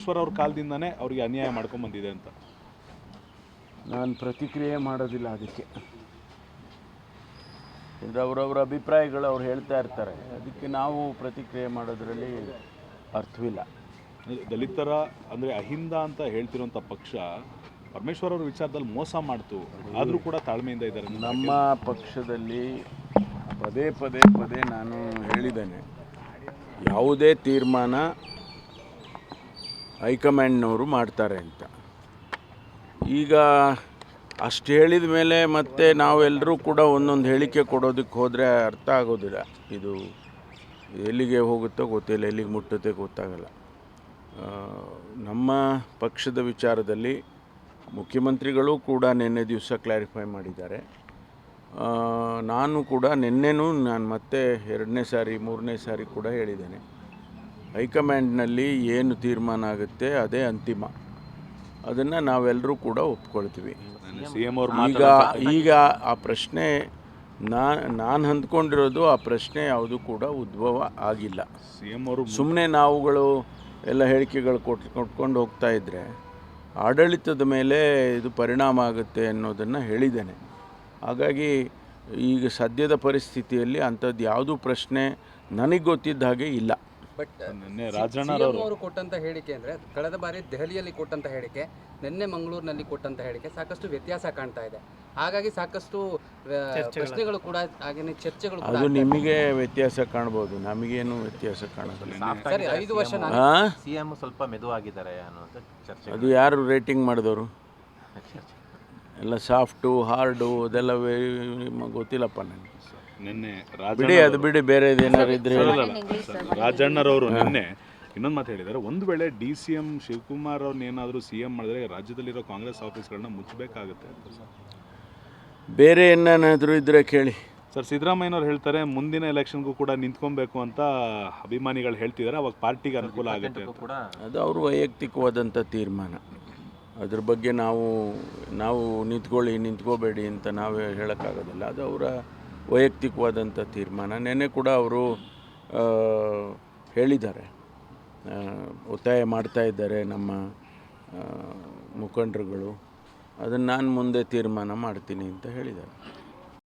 ಈಶ್ವರ ಅವ್ರ ಕಾಲದಿಂದನೇ ಅವ್ರಿಗೆ ಅನ್ಯಾಯ ಮಾಡ್ಕೊಂಡ್ ಬಂದಿದೆ ಅಂತ. ನಾನು ಪ್ರತಿಕ್ರಿಯೆ ಮಾಡೋದಿಲ್ಲ ಅದಕ್ಕೆ. ಅಂದರೆ ಅವರವರ ಅಭಿಪ್ರಾಯಗಳು ಅವ್ರು ಹೇಳ್ತಾ ಇರ್ತಾರೆ. ಅದಕ್ಕೆ ನಾವು ಪ್ರತಿಕ್ರಿಯೆ ಮಾಡೋದ್ರಲ್ಲಿ ಅರ್ಥವಿಲ್ಲ. ದಲಿತರ ಅಂದ್ರೆ ಅಹಿಂದ ಅಂತ ಹೇಳ್ತಿರೋಂಥ ಪಕ್ಷ ಪರಮೇಶ್ವರ್ ಅವ್ರ ವಿಚಾರದಲ್ಲಿ ಮೋಸ ಮಾಡ್ತು. ಆದ್ರೂ ಕೂಡ ತಾಳ್ಮೆಯಿಂದ ಇದ್ದಾರೆ ನಮ್ಮ ಪಕ್ಷದಲ್ಲಿ ಪದೇ ಪದೇ ಪದೇ ನಾನು ಹೇಳಿದ್ದೇನೆ. ಯಾವುದೇ ತೀರ್ಮಾನ ಹೈಕಮಾಂಡ್ನವರು ಮಾಡ್ತಾರೆ ಅಂತ. ಈಗ ಅಷ್ಟು ಹೇಳಿದ ಮೇಲೆ ಮತ್ತೆ ನಾವೆಲ್ಲರೂ ಕೂಡ ಒಂದೊಂದು ಹೇಳಿಕೆ ಕೊಡೋದಕ್ಕೆ ಹೋದರೆ ಅರ್ಥ ಆಗೋದಿಲ್ಲ. ಇದು ಎಲ್ಲಿಗೆ ಹೋಗುತ್ತೋ ಗೊತ್ತಿಲ್ಲ, ಎಲ್ಲಿಗೆ ಮುಟ್ಟುತ್ತೆ ಗೊತ್ತಾಗಲ್ಲ. ನಮ್ಮ ಪಕ್ಷದ ವಿಚಾರದಲ್ಲಿ ಮುಖ್ಯಮಂತ್ರಿಗಳು ಕೂಡ ನಿನ್ನೆ ದಿವಸ ಕ್ಲಾರಿಫೈ ಮಾಡಿದ್ದಾರೆ. ನಾನು ಕೂಡ ನಿನ್ನೆನೂ ನಾನು ಮತ್ತೆ ಎರಡನೇ ಸಾರಿ, ಮೂರನೇ ಸಾರಿ ಕೂಡ ಹೇಳಿದ್ದೇನೆ. ಹೈಕಮಾಂಡ್ನಲ್ಲಿ ಏನು ತೀರ್ಮಾನ ಆಗುತ್ತೆ ಅದೇ ಅಂತಿಮ. ಅದನ್ನು ನಾವೆಲ್ಲರೂ ಕೂಡ ಒಪ್ಕೊಳ್ತೀವಿ. ಸಿ ಎಂ ಅವ್ರ ಈಗ ಈಗ ಆ ಪ್ರಶ್ನೆ ನಾ ನಾನು ಅಂದ್ಕೊಂಡಿರೋದು ಆ ಪ್ರಶ್ನೆ ಯಾವುದು ಕೂಡ ಉದ್ಭವ ಆಗಿಲ್ಲ. ಸಿ ಎಂ ಅವರು ಸುಮ್ಮನೆ ನಾವುಗಳು ಎಲ್ಲ ಹೇಳಿಕೆಗಳು ಕೊಟ್ ಕೊಟ್ಕೊಂಡು ಹೋಗ್ತಾ ಇದ್ದರೆ ಆಡಳಿತದ ಮೇಲೆ ಇದು ಪರಿಣಾಮ ಆಗುತ್ತೆ ಅನ್ನೋದನ್ನು ಹೇಳಿದ್ದೇನೆ. ಹಾಗಾಗಿ ಈಗ ಸದ್ಯದ ಪರಿಸ್ಥಿತಿಯಲ್ಲಿ ಅಂಥದ್ದು ಯಾವುದೂ ಪ್ರಶ್ನೆ ನನಗೆ ಗೊತ್ತಿದ್ದ ಹಾಗೆ ಇಲ್ಲ. ಬಟ್ ನಿನ್ನೆ ಸಿಎಂ ರಾಜಣ್ಣರವರು ಅವರು ಕೊಟ್ಟಂತ ಹೇಳಿಕೆ ಅಂದ್ರೆ ಕಳೆದ ಬಾರಿ ದೆಹಲಿಯಲ್ಲಿ ಕೊಟ್ಟಂತ ಹೇಳಿಕೆ ನಿನ್ನೆ ಮಂಗಳೂರಿನಲ್ಲಿ ಕೊಟ್ಟಂತ ಹೇಳಿಕೆ ಸಾಕಷ್ಟು ವ್ಯತ್ಯಾಸ ಕಾಣ್ತಾ ಇದೆ. ಹಾಗಾಗಿ ಸಾಕಷ್ಟು ಪ್ರಶ್ನೆಗಳು ಕೂಡ ಹಾಗೇನೆ ಚರ್ಚೆಗಳು ಕೂಡ ಅದು ನಿಮಗೆ ವ್ಯತ್ಯಾಸ ಕಾಣ್ಬೋದು ನಮಗೇನು ವ್ಯತ್ಯಾಸ ಕಾಣೋದಿಲ್ಲ. ಸರಿ ಐದು ವರ್ಷ ನಾನು ಹಾಂ ಸಿ ಎಂ ಸ್ವಲ್ಪ ಮೆದುವಾಗಿದ್ದಾರೆ ಅನ್ನೋದು ಚರ್ಚೆ ಅದು ಯಾರು ರೇಟಿಂಗ್ ಮಾಡಿದವರು? ಎಲ್ಲ ಸಾಫ್ಟು ಹಾರ್ಡು ಅದೆಲ್ಲ ವೇ- ಗೊತ್ತಿಲ್ಲಪ್ಪ ನನಗೆ. ನಿನ್ನೆ ಬಿಡಿ ಅದು ಬಿಡಿ ಬೇರೆ ಇದ್ರೆ. ರಾಜಣ್ಣರವರು ನಿನ್ನೆ ಇನ್ನೊಂದು ಮಾತು ಹೇಳಿದ್ದಾರೆ. ಒಂದು ವೇಳೆ ಡಿ ಸಿ ಎಂ ಶಿವಕುಮಾರ್ ಅವ್ರನ್ನ ಏನಾದರೂ ಸಿ ಎಂ ಮಾಡಿದ್ರೆ ರಾಜ್ಯದಲ್ಲಿರೋ ಕಾಂಗ್ರೆಸ್ ಆಫೀಸ್ಗಳನ್ನ ಮುಚ್ಚಬೇಕಾಗುತ್ತೆ ಅಂತ ಸರ್. ಬೇರೆ ಏನಾದರೂ ಇದ್ರೆ ಕೇಳಿ. ಸರ್ ಸಿದ್ದರಾಮಯ್ಯನವ್ರು ಹೇಳ್ತಾರೆ ಮುಂದಿನ ಎಲೆಕ್ಷನ್ಗೂ ಕೂಡ ನಿಂತ್ಕೊಬೇಕು ಅಂತ ಅಭಿಮಾನಿಗಳು ಹೇಳ್ತಿದ್ದಾರೆ. ಅವಾಗ ಪಾರ್ಟಿಗೆ ಅನುಕೂಲ ಆಗುತ್ತೆ ಅದು ಅವ್ರ ವೈಯಕ್ತಿಕವಾದಂಥ ತೀರ್ಮಾನ. ಅದ್ರ ಬಗ್ಗೆ ನಾವು ನಾವು ನಿಂತ್ಕೊಳ್ಳಿ ನಿಂತ್ಕೋಬೇಡಿ ಅಂತ ನಾವೇ ಹೇಳೋಕ್ಕಾಗೋದಿಲ್ಲ. ಅದು ಅವರ ವೈಯಕ್ತಿಕವಾದಂಥ ತೀರ್ಮಾನ. ನೆನ್ನೆ ಕೂಡ ಅವರು ಹೇಳಿದ್ದಾರೆ. ಒತ್ತಾಯ ಮಾಡ್ತಾ ಇದ್ದಾರೆ ನಮ್ಮ ಮುಖಂಡರುಗಳು. ಅದನ್ನು ನಾನು ಮುಂದೆ ತೀರ್ಮಾನ ಮಾಡ್ತೀನಿ ಅಂತ ಹೇಳಿದ್ದಾರೆ.